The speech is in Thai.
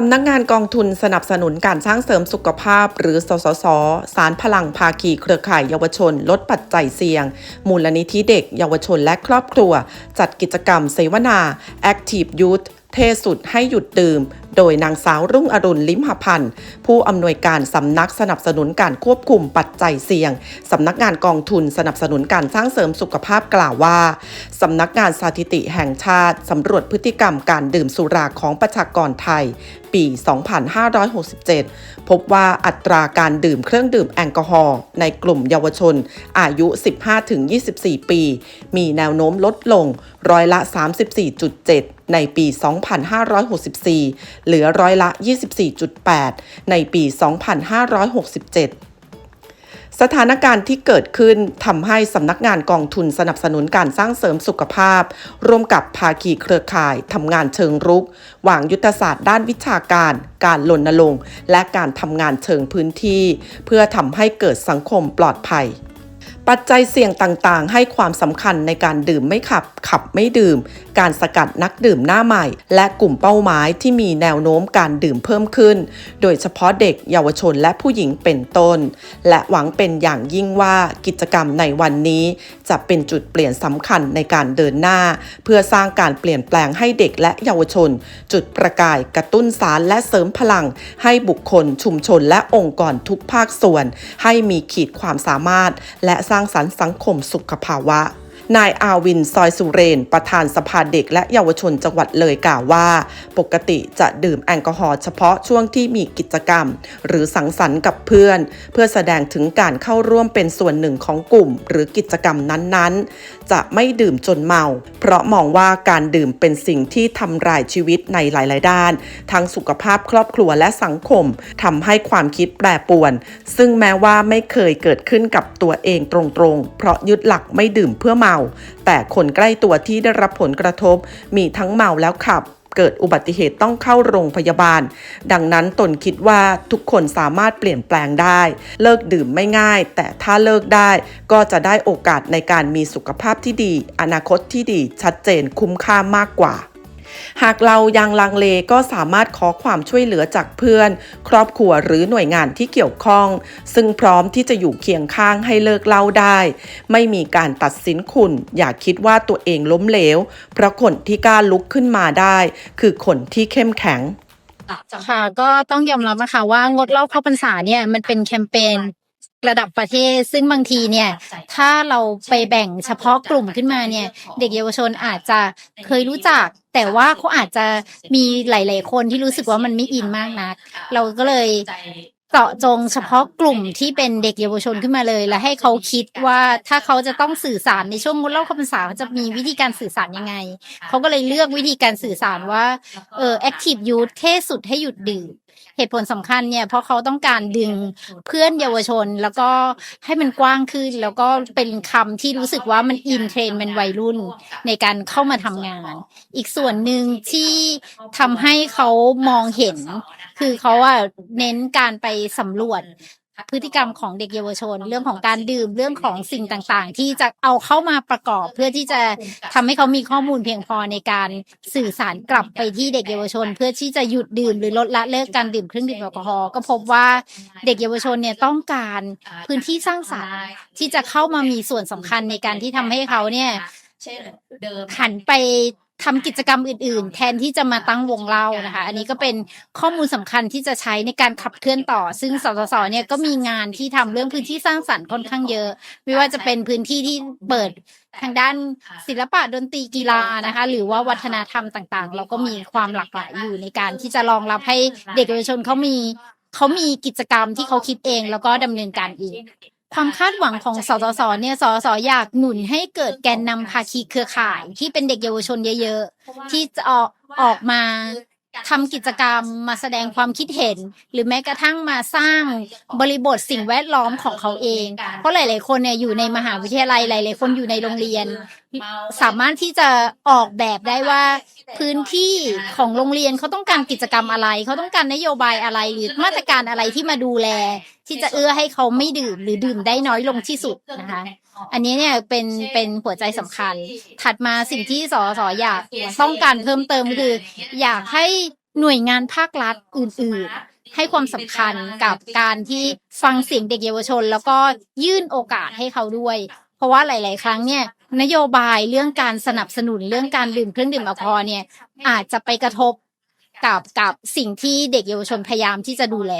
สำนักงานกองทุนสนับสนุนการสร้างเสริมสุขภาพ หรือสสส สารพลังภาคีเครือข่ายเยาวชน ลดปัจจัยเสี่ยง มูลนิธิเด็ก เยาวชนและครอบครัว จัดกิจกรรมเสวนา Active Youth เทสุดให้หยุดดื่ม โดยนางสาวรุ่งอรุณลิมหพันธ์ ผู้อำนวยการสำนักสนับสนุนการควบคุมปัจจัยเสี่ยง สำนักงานกองทุนสนับสนุนการสร้างเสริมสุขภาพกล่าวว่า สำนักงานสถิติแห่งชาติสำรวจพฤติกรรมการดื่มสุราของประชากรไทยปี 2567 พบว่าอัตราการดื่มเครื่องดื่มแอลกอฮอล์ในกลุ่มเยาวชน อายุ 15-24 ปี มีแนวโน้มลดลงร้อยละ 34.7ในปี 2564 เหลือร้อยละ 24.8 ในปี 2567 สถานการณ์ที่เกิดขึ้นทำให้สำนักงานกองทุนสนับสนุนการสร้างเสริมสุขภาพ ร่วมกับภาคีเครือข่ายทำงานเชิงรุก วางยุทธศาสตร์ด้านวิชาการ การลนลงค์และการทำงานเชิงพื้นที่ เพื่อทำให้เกิดสังคมปลอดภัย ปัจจัยเสี่ยงต่างๆ ให้ความสำคัญในการดื่มไม่ขับ ขับไม่ดื่ม การสกัดนักดื่มหน้าใหม่ และกลุ่มเป้าหมายที่มีแนวโน้มการดื่มเพิ่มขึ้น โดยเฉพาะเด็กเยาวชนและผู้หญิงเป็นต้น และหวังเป็นอย่างยิ่งว่ากิจกรรมในวันนี้ จะเป็นจุดเปลี่ยนสำคัญในการเดินหน้า เพื่อสร้างการเปลี่ยนแปลงให้เด็กและเยาวชน จุดประกายกระตุ้นสารและเสริมพลัง ให้บุคคลชุมชนและองค์กรทุกภาคส่วน ให้มีขีดความสามารถและสร้างสรรค์สังคมสุขภาวะ นายอาวินซอยสุเรน ประธานสภาเด็กและเยาวชนจังหวัดเลยกล่าวว่า ปกติจะดื่มแอลกอฮอล์เฉพาะช่วงที่มีกิจกรรม หรือสังสรรค์กับเพื่อน เพื่อแสดงถึงการเข้าร่วมเป็นส่วนหนึ่งของกลุ่ม หรือกิจกรรมนั้นๆ จะไม่ดื่มจนเมา เพราะมองว่าการดื่มเป็นสิ่งที่ทำลายชีวิตในหลาย ๆ ด้าน ทั้งสุขภาพครอบครัวและสังคมทำให้ความคิดแปรปรวน ซึ่งแม้ว่าไม่เคยเกิดขึ้นกับตัวเองตรง ๆ เพราะยึดหลักไม่ดื่มเพื่อเมาแต่คนใกล้ตัวที่ได้รับผลกระทบ มีทั้งเมาแล้วขับเกิดอุบัติเหตุต้องเข้าโรงพยาบาล ดังนั้นตนคิดว่าทุกคนสามารถเปลี่ยนแปลงได้ เลิกดื่มไม่ง่าย แต่ถ้าเลิกได้ก็จะได้โอกาสในการมีสุขภาพที่ดี อนาคตที่ดีชัดเจนคุ้มค่ามากกว่า หากเรายังลังเลก็สามารถขอความช่วยเหลือจากเพื่อน ครอบครัวหรือหน่วยงานที่เกี่ยวข้อง ซึ่งพร้อมที่จะอยู่เคียงข้างให้เลิกเล่าได้ ไม่มีการตัดสินคุณ อย่าคิดว่าตัวเองล้มเหลว เพราะคนที่กล้าลุกขึ้นมาได้ คือคนที่เข้มแข็งค่ะก็ต้องยอมรับนะคะว่างดเล้าเข้าพรรษาเนี่ยมันเป็นแคมเปญ ระดับประเทศ ซึ่งบางทีเนี่ยถ้าเราไปแบ่งเฉพาะกลุ่มขึ้นมาเนี่ยเด็กเยาวชนอาจจะเคยรู้จัก แต่ว่าเขาอาจจะมีหลาย ๆ คนที่รู้สึกว่ามันไม่อินมากนัก เราก็เลยเจาะจงเฉพาะกลุ่มที่เป็นเด็กเยาวชนขึ้นมาเลย และให้เขาคิดว่าถ้าเขาจะต้องสื่อสารในช่วงงดเหล้าเข้าพรรษาเขาจะมีวิธีการสื่อสารยังไง เขาก็เลยเลือกวิธีการสื่อสารว่าเออ active youth เท่สุดให้หยุดดื่ม เหตุผลสำคัญเนี่ยเพราะเขาต้องการดึงเพื่อนเยาวชน แล้วก็ให้มันกว้างขึ้น แล้วก็เป็นคำที่รู้สึกว่ามันอินเทรนด์มันวัยรุ่นในการเข้ามาทำงาน อีกส่วนหนึ่งที่ทำให้เขามองเห็น คือเขาอะเน้นการไปสำรวจ พฤติกรรมของเด็กเยาวชน เรื่องของการดื่มเรื่องของสิ่งต่างๆ ที่จะเอาเข้ามาประกอบเพื่อที่จะทำให้เขามีข้อมูลเพียงพอในการสื่อสารกลับไปที่เด็กเยาวชน เพื่อที่จะหยุดดื่มหรือลดละเลิกการดื่มเครื่องดื่มแอลกอฮอล์ก็พบว่าเด็กเยาวชนเนี่ยต้องการพื้นที่สร้างสรรค์ที่จะเข้ามามีส่วนสำคัญในการที่ทำให้เขาเนี่ยหันไป ทำกิจกรรมอื่น ๆ แทนที่จะมาตั้งวงเล่านะคะ อันนี้ก็เป็นข้อมูลสำคัญที่จะใช้ในการขับเคลื่อนต่อ ซึ่งสสสเนี่ยก็มีงานที่ทำเรื่องพื้นที่สร้างสรรค์ค่อนข้างเยอะ ไม่ว่าจะเป็นพื้นที่ที่เปิดทางด้านศิลปะดนตรีกีฬานะคะ หรือว่าวัฒนธรรมต่างๆ เราก็มีความหลากหลายอยู่ในการที่จะรองรับให้เด็กเยาวชนเขามีเขามีกิจกรรมที่เขาคิดเองแล้วก็ดำเนินการเอง ความคาดหวังของสสสเนี่ยสสอยากหนุนให้เกิดแกนนำภาคีเครือข่ายที่เป็นเด็กเยาวชนเยอะๆ ที่จะออกออกมาทำกิจกรรมมาแสดงความคิดเห็น หรือแม้กระทั่งมาสร้างบริบทสิ่งแวดล้อมของเขาเอง เพราะหลาย ๆ คนเนี่ยอยู่ในมหาวิทยาลัยหลาย ๆ คนอยู่ในโรงเรียนสามารถที่จะออกแบบได้ว่าพื้นที่ของโรงเรียนเขาต้องการกิจกรรมอะไร เขาต้องการนโยบายอะไรหรือมาตรการอะไรที่มาดูแล ที่จะเอื้อให้เขาไม่ดื่มหรือดื่มได้น้อยลงที่สุดนะคะ อันนี้เนี่ยเป็นเป็นหัวใจสำคัญ ถัดมาสิ่งที่สสอยากต้องการเพิ่มเติมคือ อยากให้หน่วยงานภาครัฐอื่น ๆให้ความสำคัญกับการที่ฟังเสียงเด็กเยาวชน แล้วก็ยื่นโอกาสให้เขาด้วย เพราะว่าหลาย ๆ ครั้งเนี่ย นโยบายเรื่องการสนับสนุนเรื่องการดื่มเครื่องดื่มแอลกอฮอล์เนี่ยอาจจะไปกระทบกับกับสิ่งที่เด็กเยาวชนพยายามที่จะดูแล